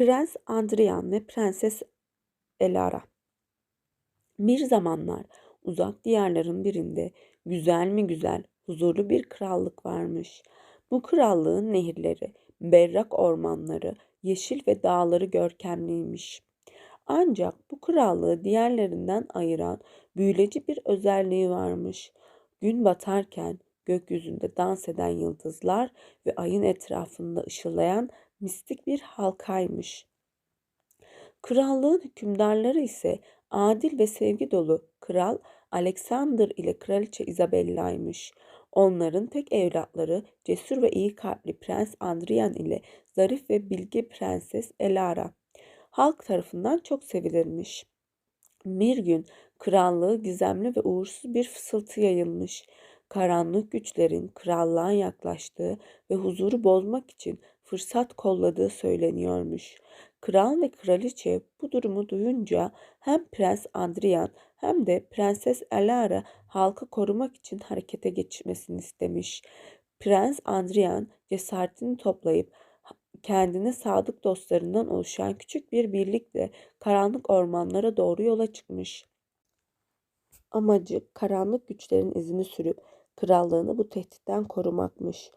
Prens Andrian ve Prenses Elara. Bir zamanlar uzak diyarların birinde güzel mi güzel, huzurlu bir krallık varmış. Bu krallığın nehirleri, berrak ormanları, yeşil ve dağları görkemliymiş. Ancak bu krallığı diğerlerinden ayıran büyüleci bir özelliği varmış. Gün batarken gökyüzünde dans eden yıldızlar ve ayın etrafında ışıldayan mistik bir halkaymış. Krallığın hükümdarları ise adil ve sevgi dolu Kral Alexander ile Kraliçe Isabella'ymış. Onların tek evlatları cesur ve iyi kalpli Prens Andrian ile zarif ve bilge Prenses Elara halk tarafından çok sevilirmiş. Bir gün krallığı gizemli ve uğursuz bir fısıltı yayılmış. Karanlık güçlerin krallığa yaklaştığı ve huzuru bozmak için fırsat kolladığı söyleniyormuş. Kral ve kraliçe bu durumu duyunca hem Prens Andrian hem de Prenses Alara halkı korumak için harekete geçmesini istemiş. Prens Andrian cesaretini toplayıp kendine sadık dostlarından oluşan küçük bir birlikle karanlık ormanlara doğru yola çıkmış. Amacı karanlık güçlerin izini sürüp krallığını bu tehditten korumakmış.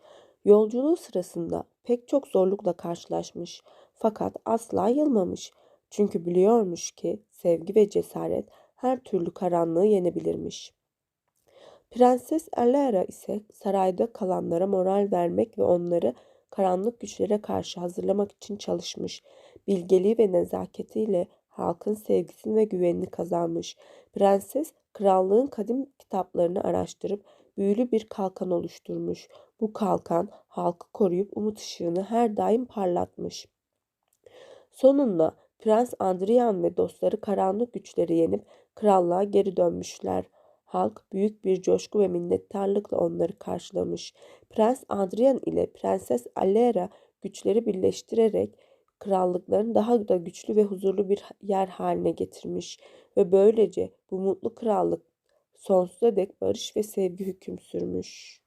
Yolculuğu sırasında pek çok zorlukla karşılaşmış fakat asla yılmamış. Çünkü biliyormuş ki sevgi ve cesaret her türlü karanlığı yenebilirmiş. Prenses Alara ise sarayda kalanlara moral vermek ve onları karanlık güçlere karşı hazırlamak için çalışmış. Bilgeliği ve nezaketiyle halkın sevgisini ve güvenini kazanmış. Prenses krallığın kadim kitaplarını araştırıp büyülü bir kalkan oluşturmuş. Bu kalkan halkı koruyup umut ışığını her daim parlatmış. Sonunda Prens Andrian ve dostları karanlık güçleri yenip krallığa geri dönmüşler. Halk büyük bir coşku ve minnettarlıkla onları karşılamış. Prens Adrian ile Prenses Alera güçleri birleştirerek krallıklarını daha da güçlü ve huzurlu bir yer haline getirmiş ve böylece bu mutlu krallık sonsuza dek barış ve sevgi hüküm sürmüş.